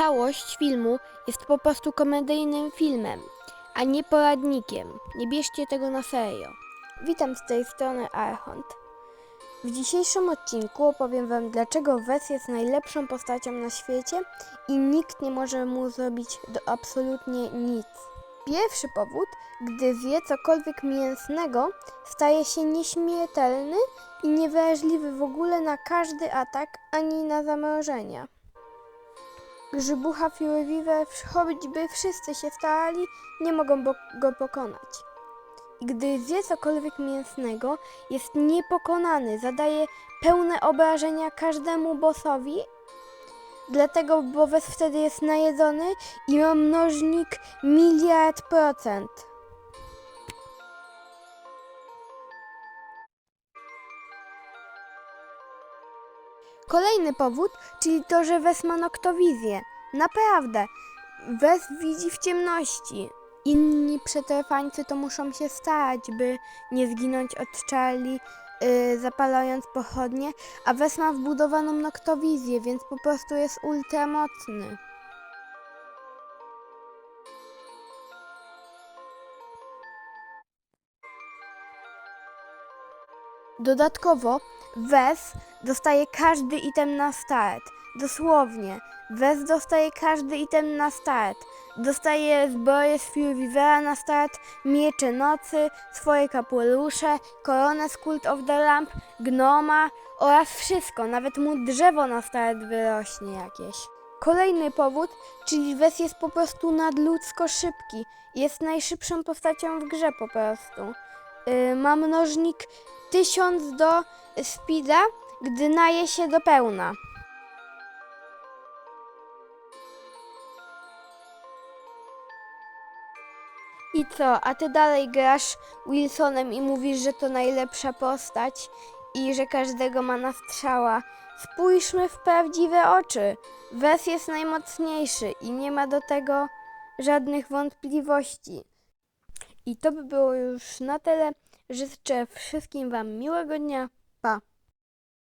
całość filmu jest po prostu komedyjnym filmem, a nie poradnikiem. Nie bierzcie tego na serio. Witam z tej strony Archont. W dzisiejszym odcinku opowiem Wam, dlaczego Wes jest najlepszą postacią na świecie i nikt nie może mu zrobić do absolutnie nic. Pierwszy powód, gdy zje cokolwiek mięsnego, staje się nieśmiertelny i niewrażliwy w ogóle na każdy atak ani na zamrożenia. Grzybucha Furyweaver, choćby wszyscy się starali, nie mogą bo- go pokonać. I Gdy zje cokolwiek mięsnego, jest niepokonany, zadaje pełne obrażenia każdemu bossowi, dlatego Bowes wtedy jest najedzony i ma mnożnik miliard procent. Kolejny powód, czyli to, że Wes ma noktowizję. Naprawdę, Wes widzi w ciemności. Inni przetrwańcy to muszą się starać, by nie zginąć od Charlie, yy, zapalając pochodnie, a Wes ma wbudowaną noktowizję, więc po prostu jest ultramocny. Dodatkowo Wes dostaje każdy item na start. Dosłownie. Wes dostaje każdy item na start. Dostaje zbroję z Furyweavera na start, miecze nocy, swoje kapelusze, koronę z Cult of the Lamp, gnoma oraz wszystko. Nawet mu drzewo na start wyrośnie jakieś. Kolejny powód, czyli Wes jest po prostu nadludzko szybki. Jest najszybszą postacią w grze po prostu. Yy, ma mnożnik 1000 do speeda, gdy naje się do pełna. I co, a ty dalej grasz Wilsonem i mówisz, że to najlepsza postać i że każdego ma na strzała. Spójrzmy w prawdziwe oczy. Wes jest najmocniejszy i nie ma do tego żadnych wątpliwości. I to by było już na tyle. Życzę wszystkim Wam miłego dnia. Pa!